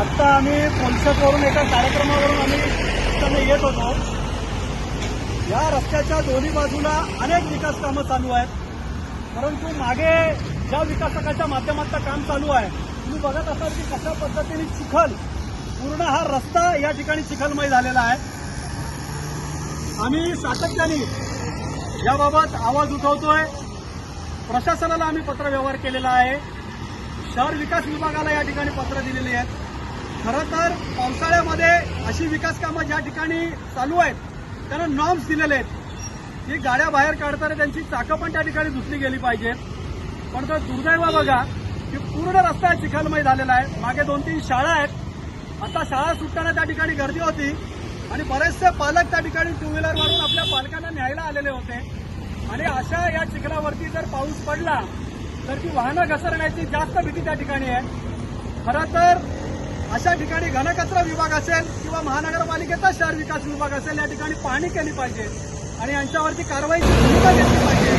आत्ता आम्ही कोलशेतवरून एका कार्यक्रमावरून आम्ही इकडनं येत होतो. या रस्त्याच्या दोन्ही बाजूला अनेक विकास कामं चालू आहेत. परंतु मागे ज्या विकासकाच्या माध्यमातलं काम चालू आहे तुम्ही बघत असाल की कशा पद्धतीने चिखल पूर्ण हा रस्ता या ठिकाणी चिखलमय झालेला आहे. आम्ही सातत्याने याबाबत आवाज उठवतोय. प्रशासनाला आम्ही पत्रव्यवहार केलेला आहे. शहर विकास विभागाला या ठिकाणी पत्र दिलेली आहेत. खरं तर पावसाळ्यामध्ये अशी विकास कामं ज्या ठिकाणी चालू आहेत त्यांना नॉर्म्स दिलेले आहेत. की गाड्या बाहेर काढताना त्यांची चाकं पण त्या ठिकाणी धुतली गेली पाहिजेत पण तर दुर्दैव बघा की पूर्ण रस्ता चिखलमय झालेला आहे. मागे दोन तीन शाळा आहेत. आता शाळा सुटताना त्या ठिकाणी गर्दी होती. आणि बरेचसे पालक त्या ठिकाणी टू व्हीलर मारून आपल्या पालकांना न्यायला आलेले होते. आणि अशा या चिखलावरती जर पाऊस पडला तर ती वाहनं घसरण्याची जास्त भीती त्या ठिकाणी आहे. खरं तर अशा ठिकाणी घनकचरा विभाग असेल किंवा महानगरपालिकेचा शहर विकास विभाग असेल या ठिकाणी पाहणी केली पाहिजे आणि यांच्यावरती कारवाईची भूमिका घेतली पाहिजे.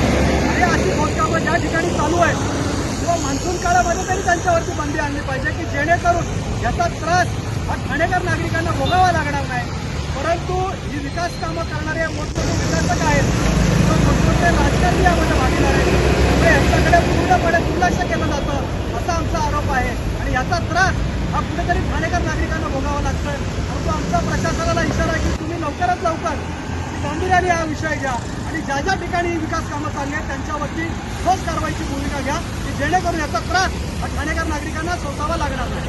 आणि अशी खोदकामं ज्या ठिकाणी चालू आहेत किंवा मान्सून काळामध्ये तरी त्यांच्यावरती बंदी आणली पाहिजे की जेणेकरून याचा त्रास हा ठाणेकर नागरिकांना भोगावा लागणार नाही. परंतु ही विकास कामं करणारे मोठमोठे विकासक आहेत किंवा मोठमोठे राजकारणी यामध्ये भागीदार आहेत. त्यामुळे यांच्याकडे पूर्णपणे दुर्लक्ष केलं जातं असा आमचा आरोप आहे. आणि याचा त्रास हा कुठेतरी ठाणेकर नागरिकांना भोगावा लागतोय. परंतु आमचा प्रशासनाला इशारा की तुम्ही लवकरात लवकर गांभीर्याने हा विषय घ्या आणि ज्या ज्या ठिकाणी विकास कामं चालली आहेत त्यांच्यावरती ठोस कारवाईची भूमिका घ्या की जेणेकरून याचा त्रास हा ठाणेकर नागरिकांना सोसावा लागणार नाही.